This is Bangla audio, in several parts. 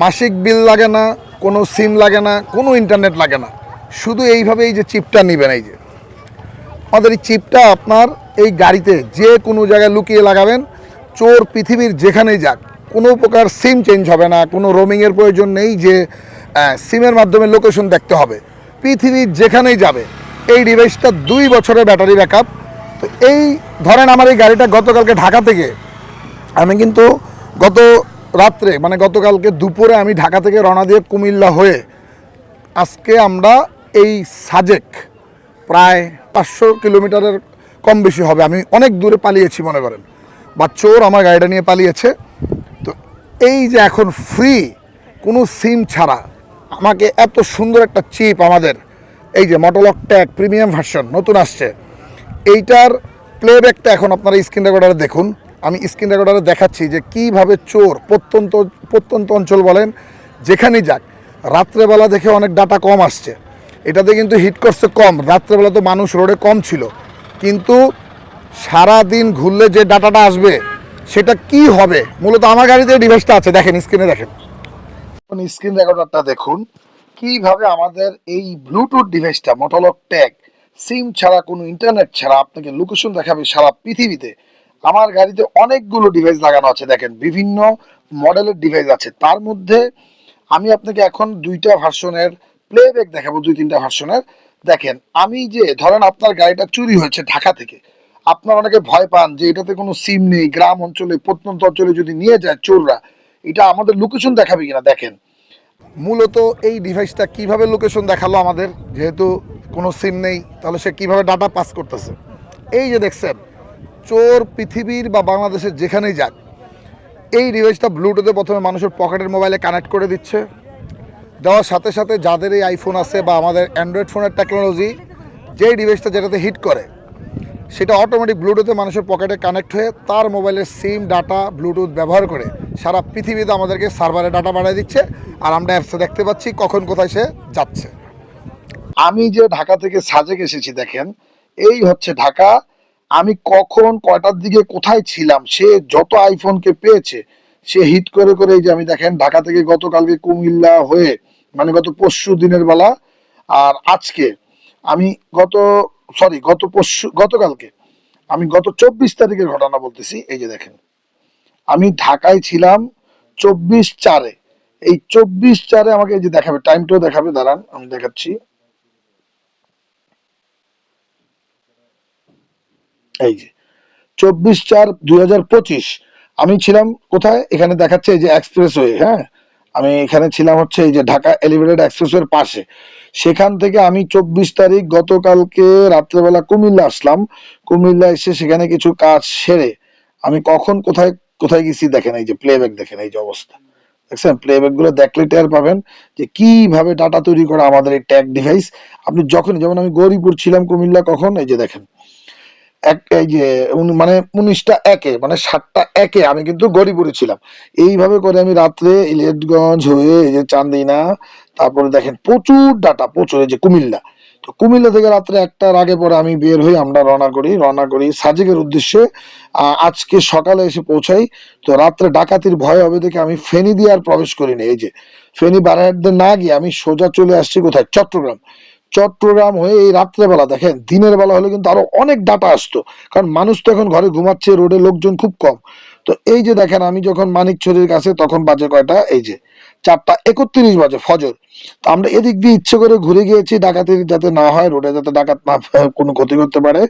মাসিক বিল লাগে না, কোনো সিম লাগে না, কোনো ইন্টারনেট লাগে না। শুধু এইভাবে এই যে চিপটা নেবেন এই যে। আমাদের এই চিপটা আপনার এই গাড়িতে যে কোনো জায়গায় লুকিয়ে লাগাবেন, চোর পৃথিবীর যেখানেই যাক, কোনো প্রকার সিম চেঞ্জ হবে না, কোনো রোমিংয়ের প্রয়োজন নেই যে সিমের মাধ্যমে লোকেশন দেখতে হবে। পৃথিবীর যেখানেই যাবে, এই ডিভাইসটা দুই বছরের ব্যাটারি ব্যাকআপ তো এই ধরেন আমার এই গাড়িটা গতকালকে ঢাকা থেকে, আমি কিন্তু গত রাত্রে মানে গতকালকে দুপুরে আমি ঢাকা থেকে রওনা দিয়ে কুমিল্লা হয়ে আজকে আমরা এই সাজেক প্রায় পাঁচশো কিলোমিটারের কম বেশি হবে। আমি অনেক দূরে পালিয়েছি, মনে করেন। বা চোর আমার গাড়িটা নিয়ে পালিয়েছে। তো এই যে এখন ফ্রি কোনো সিম ছাড়া, আমাকে এত সুন্দর একটা চিপ আমাদের, এই যে মটোলক ট্যাগ প্রিমিয়াম ভার্সন নতুন আসছে, এইটার প্লেব্যাকটা এখন আপনারা স্ক্রিন রেকর্ডারে দেখুন। আমি স্ক্রিন রেকর্ডারে দেখাচ্ছি যে কীভাবে চোর প্রত্যন্ত প্রত্যন্ত অঞ্চল বলেন, যেখানেই যাক, রাত্রেবেলা দেখে অনেক ডাটা কম আসছে। এটাতে কিন্তু হিট করছে কম। রাত্রেবেলা তো মানুষ রোডে কম ছিল। কিন্তু সারা দিন ঘুরলে যে ডাটাটা আসবে, সেটা কি হবে? মূলত আমার গাড়িতে ডিভাইসটা আছে। দেখেন স্ক্রিনে দেখেন। স্ক্রিন রেকর্ডারটা দেখুন। কীভাবে আমাদের এই ব্লুটুথ ডিভাইসটা মোটলক ট্যাগ সিম ছাড়া, কোনো ইন্টারনেট ছাড়া আপনাকে লোকেশন দেখাবে সারা পৃথিবীতে? আমার গাড়িতে অনেকগুলো ডিভাইস লাগানো আছে, দেখেন, বিভিন্ন মডেলের ডিভাইস আছে। তার মধ্যে আমি আপনাকে এখন দুইটা ভার্সনের প্লেব্যাক দেখাবো, দুই তিনটা ভার্সনের দেখেন, আমি যে, ধরেন আপনার গাড়িটা চুরি হয়েছে ঢাকা থেকে, আপনার অনেকে ভয় পান যে এটাতে কোনো সিম নেই, গ্রাম অঞ্চলে, প্রত্যন্ত অঞ্চলে যদি নিয়ে যায় চোররা, এটা আমাদের লোকেশন দেখাবে কিনা? দেখেন, মূলত এই ডিভাইসটা কীভাবে লোকেশন দেখাল আমাদের? যেহেতু কোনো সিম নেই, তাহলে সে কীভাবে ডাটা পাস করতেছে? এই যে দেখছেন চোর পৃথিবীর বা বাংলাদেশের যেখানেই যাক, এই ডিভাইসটা ব্লুটুথে প্রথমে মানুষের পকেটের মোবাইলে কানেক্ট করে দিচ্ছে। দেওয়ার সাথে সাথে যাদের এই আইফোন আছে বা আমাদের অ্যান্ড্রয়েড ফোনের টেকনোলজি যেই ডিভাইসটা যেটাতে হিট করে, সেটা অটোমেটিক ব্লুটুথে মানুষের পকেটে কানেক্ট হয়ে তার মোবাইলের সিম ডাটা ব্লুটুথ ব্যবহার করে সারা পৃথিবীতে আমাদেরকে সার্ভারে ডাটা বাড়িয়ে দিচ্ছে। আর আমরা অ্যাপসে দেখতে পাচ্ছি কখন কোথায় সে যাচ্ছে। আমি যে ঢাকা থেকে সাজেক এসেছি দেখেন, এই হচ্ছে ঢাকা আমি কখন কয়টার দিকে কোথায় ছিলাম, সে যত আইফোনকে পেয়েছে, সে হিট করে করে এই যে আমি দেখেন ঢাকা থেকে গতকালকে কুমিল্লা হয়ে মানে গত পরশু দিনের বেলা, আর আজকে আমি গত সরি গত পরশু, গতকালকে আমি গত চব্বিশ তারিখের ঘটনা বলতেছি, এই যে দেখেন। আমি ঢাকায় ছিলাম চব্বিশ চারে। এই চব্বিশ চারে আমাকে এই যে দেখাবে টাইমটাও দেখাবে, দাঁড়ান, আমি দেখাচ্ছি। এই যে, চব্বিশ চার দুই আমি ছিলাম কোথায়? এখানে দেখাচ্ছে এই যে এক্সপ্রেস ওয়ে হ্যাঁ? আমি এখানে ছিলাম হচ্ছে এই যে ঢাকা এলিভেটেড এক্সপ্রেসওয়ের পাশে। সেখান থেকে আমি চব্বিশ তারিখ গতকালকে রাত্রেবেলা কুমিল্লা আসলাম। কুমিল্লা এসে সেখানে কিছু কাজ সেরে আমি কখন কোথায় কোথায় গেছি দেখেন, এই যে প্লেব্যাক দেখেন, এই যে অবস্থা। দেখছেন? প্লেব্যাকগুলো দেখলে টের পাবেন যে কীভাবে ডাটা তৈরি করা আমাদের এই ট্যাগ ডিভাইস আপনি যখন যেমন আমি গৌরীপুর ছিলাম কুমিল্লা, কখন? এই যে দেখেন যে মানে উনিশটা একে মানে সাতটা একে আমি কিন্তু গরিপুরে ছিলাম। এইভাবে করে আমি রাত্রে ইলিয়টগঞ্জ হয়ে চান্দিনা, তারপরে দেখেন প্রচুর ডাটা, প্রচুর, এই যে কুমিল্লা। তো কুমিল্লা থেকে রাত্রে একটার আগে পরে আমি বের হই আমরা রওনা করি রওনা করি সাজেকের উদ্দেশ্যে। আজকে সকালে এসে পৌঁছাই। তো রাত্রে ডাকাতির ভয় হবে দেখে আমি ফেনী দিয়ে আর প্রবেশ করিনি। এই যে ফেনী বারাহাটে না গিয়ে আমি সোজা চলে আসছি কোথায়? চট্টগ্রাম। চট্টগ্রাম হয়ে এই রাত্রেবেলা দেখেন, দিনের বেলা হলে কিন্তু আরও অনেক ডাটা আসতো। কারণ মানুষ তো এখন ঘরে ঘুমাচ্ছে, রোডে লোকজন খুব কম। তো এই যে দেখেন, আমি যখন মানিক মানিকছড়ির কাছে, তখন বাজে কয়টা? এই যে চারটা একত্রিশ বাজে ফজর। তো আমরা এদিক দিয়ে ইচ্ছে করে ঘুরে গিয়েছি, ডাকাতির যাতে না হয়, রোডে যাতে ডাকাত না, কোনো ক্ষতি করতে পারে।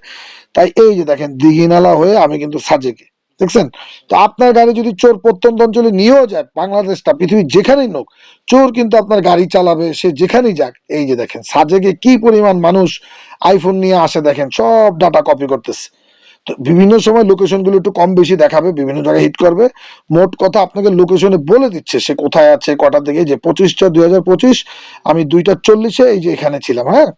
তাই এই যে দেখেন, দিঘিনালা হয়ে আমি কিন্তু সাজেকে। দেখছেন? তো আপনার গাড়ি যদি চোর প্রত্যন্ত অঞ্চলে নিয়েও যায়, বাংলাদেশটা, পৃথিবীর যেখানেই নোক চোর কিন্তু আপনার গাড়ি চালাবে, সে যেখানেই যাক। এই যে দেখেন, সাজেকে কি পরিমাণ মানুষ আইফোন নিয়ে আসে দেখেন, সব ডাটা কপি করতেছে। তো বিভিন্ন সময় লোকেশনগুলো একটু কম বেশি দেখাবে, বিভিন্ন জায়গায় হিট করবে। মোট কথা আপনাকে লোকেশনে বলে দিচ্ছে সে কোথায় আছে, কটা থেকে যে পঁচিশটা, দুই হাজার পঁচিশ, আমি দুইটা চল্লিশে এই যে এখানে ছিলাম হ্যাঁ?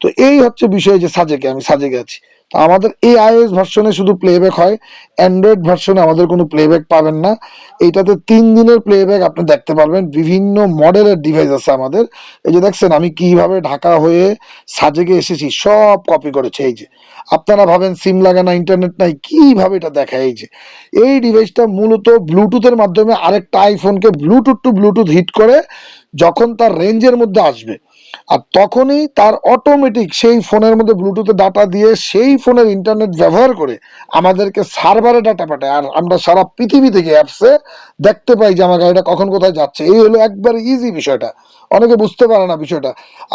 তো এই হচ্ছে বিষয় যে সাজেকে, আমি সাজেকে আছি। আমাদের এই আইওএস ভার্সনে শুধু প্লেব্যাক হয় অ্যান্ড্রয়েড ভার্সনে আমাদের কোনো প্লেব্যাক পাবেন না। এইটাতে তিন দিনের প্লেব্যাক আপনি দেখতে পারবেন। বিভিন্ন মডেলের ডিভাইস আছে আমাদের। এই যে দেখছেন, আমি কীভাবে ঢাকা হয়ে সাজেকে এসেছি, সব কপি করেছে। এই যে, আপনারা ভাবেন সিম লাগে না ইন্টারনেট নাই, কীভাবে এটা দেখা এই যে, এই ডিভাইসটা মূলত ব্লুটুথের মাধ্যমে আরেকটা আইফোনকে ব্লুটুথ টু ব্লুটুথ হিট করে, যখন তার রেঞ্জের মধ্যে আসবে আর তখনই তার অটোমেটিক সেই ফোনের মধ্যে ব্লুটুথে ডাটা দিয়ে সেই ফোনের ইন্টারনেট ব্যবহার করে আমাদেরকে সার্ভারে ডাটা পাঠায়। আর আমরা সারা পৃথিবী থেকে অ্যাপসে দেখতে পাই যে আমার গাড়িটা কখন কোথায় যাচ্ছে। এই হলো একবার ইজি বিষয়টা। অনেকে বুঝতে পারে না বিষয়টা।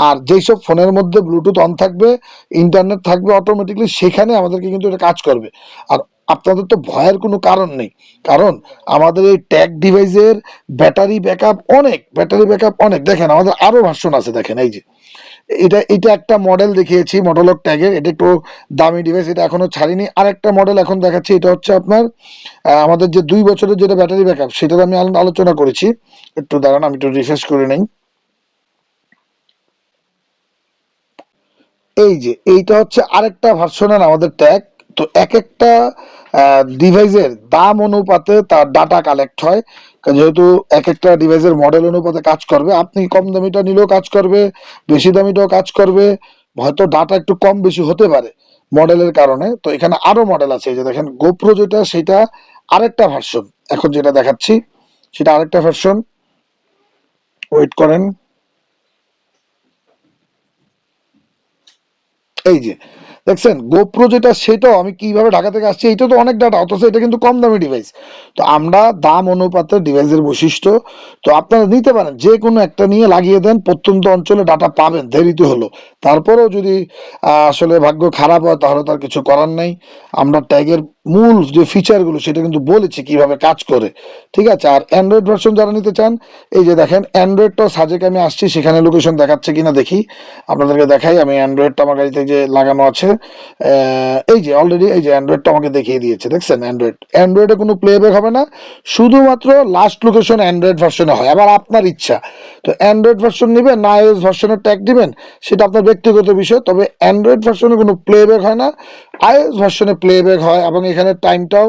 আর যেসব ফোনের মধ্যে ব্লুটুথ অন থাকবে ইন্টারনেট থাকবে অটোমেটিকলি সেখানে আমাদেরকে কিন্তু এটা কাজ করবে। আর আপনাদের তো ভয়ের কোনো কারণ নেই। কারণ আমাদের এই ট্যাগ ডিভাইসের ব্যাটারি ব্যাকআপ অনেক ব্যাটারি ব্যাকআপ অনেক। দেখেন, আমাদের আরও ভার্সন আছে, দেখেন, এই যে। এটা এটা একটা মডেল দেখিয়েছি মডেলক ট্যাগের এটা একটু দামি ডিভাইস এটা এখনও ছাড়িনি। আরেকটা মডেল এখন দেখাচ্ছি, এটা হচ্ছে আপনার আমাদের যে দুই বছরের যেটা ব্যাটারি ব্যাকআপ সেটার আমি আলো- আলোচনা করেছি। একটু দাঁড়ান, আমি একটু রিফ্রেশ করে নেই। এই যে, এইটা হচ্ছে আরেকটা ভার্সনের আমাদের ট্যাগ তো এক একটা ডিভাইসের দাম অনুপাতে তার ডাটা কালেক্ট হয়। যেহেতু এক একটা ডিভাইসের মডেল অনুপাতে কাজ করবে, আপনি কম দামিটা নিলেও কাজ করবে, বেশি দামিটাও কাজ করবে, হয়তো ডাটা একটু কম বেশি হতে পারে মডেলের কারণে। তো এখানে আরও মডেল আছে যে দেখেন গোপ্রো যেটা, সেটা আরেকটা ভার্সন এখন যেটা দেখাচ্ছি, সেটা আরেকটা ভার্সন ওয়েট করেন। এই যে দেখছেন গোপ্রো যেটা, সেটাও আমি কীভাবে ঢাকা থেকে আসছি এটা তো অনেক ডাটা অথচ এটা কিন্তু কম দামি ডিভাইস তো আমরা দাম অনুপাতে ডিভাইসের বৈশিষ্ট্য, তো আপনারা নিতে পারেন যে কোনো একটা নিয়ে লাগিয়ে দেন, প্রত্যন্ত অঞ্চলে ডাটা পাবেন, দেরিতে হলো। তারপরেও যদি আসলে ভাগ্য খারাপ হয়, তাহলে তার কিছু করার নেই। আমরা ট্যাগের মূল যে ফিচারগুলো সেটা কিন্তু বলেছি কীভাবে কাজ করে। ঠিক আছে? আর অ্যান্ড্রয়েড ভার্সন যারা নিতে চান, এই যে দেখেন অ্যান্ড্রয়েডটাও সাজেকে আমি আসছি, সেখানে লোকেশন দেখাচ্ছে কিনা দেখি। আপনাদেরকে দেখাই, আমি অ্যান্ড্রয়েডটা আমার গাড়িতে যে লাগানো আছে এই যে অলরেডি এই যে অ্যান্ড্রয়েডটা আমাকে দেখিয়ে দিয়েছে, দেখছেন অ্যান্ড্রয়েড অ্যান্ড্রয়েডে কোনো প্লেব্যাক হবে না, শুধুমাত্র লাস্ট লোকেশন অ্যান্ড্রয়েড ভার্সনে হয়, আবার আপনার ইচ্ছা। তো অ্যান্ড্রয়েড ভার্সন নেবেন, না আইওএস ভার্সনের ট্যাগ দিবেন, সেটা আপনার ব্যক্তিগত বিষয়, তবে অ্যান্ড্রয়েড ভার্সনে কোনো প্লেব্যাক হয় না আইওএস ভার্সনে প্লেব্যাক হয়, এবং এখানে টাইমটাও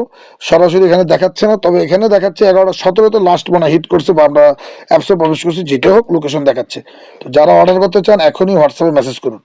সরাসরি এখানে দেখাচ্ছে না, তবে এখানে দেখাচ্ছে এগারোটা সতেরোতে লাস্ট মানে হিট করছে বা আমরা অ্যাপসে প্রবেশ করছি যেটা হোক লোকেশন দেখাচ্ছে। তো যারা অর্ডার করতে চান, এখনই হোয়াটসঅ্যাপে মেসেজ করুন।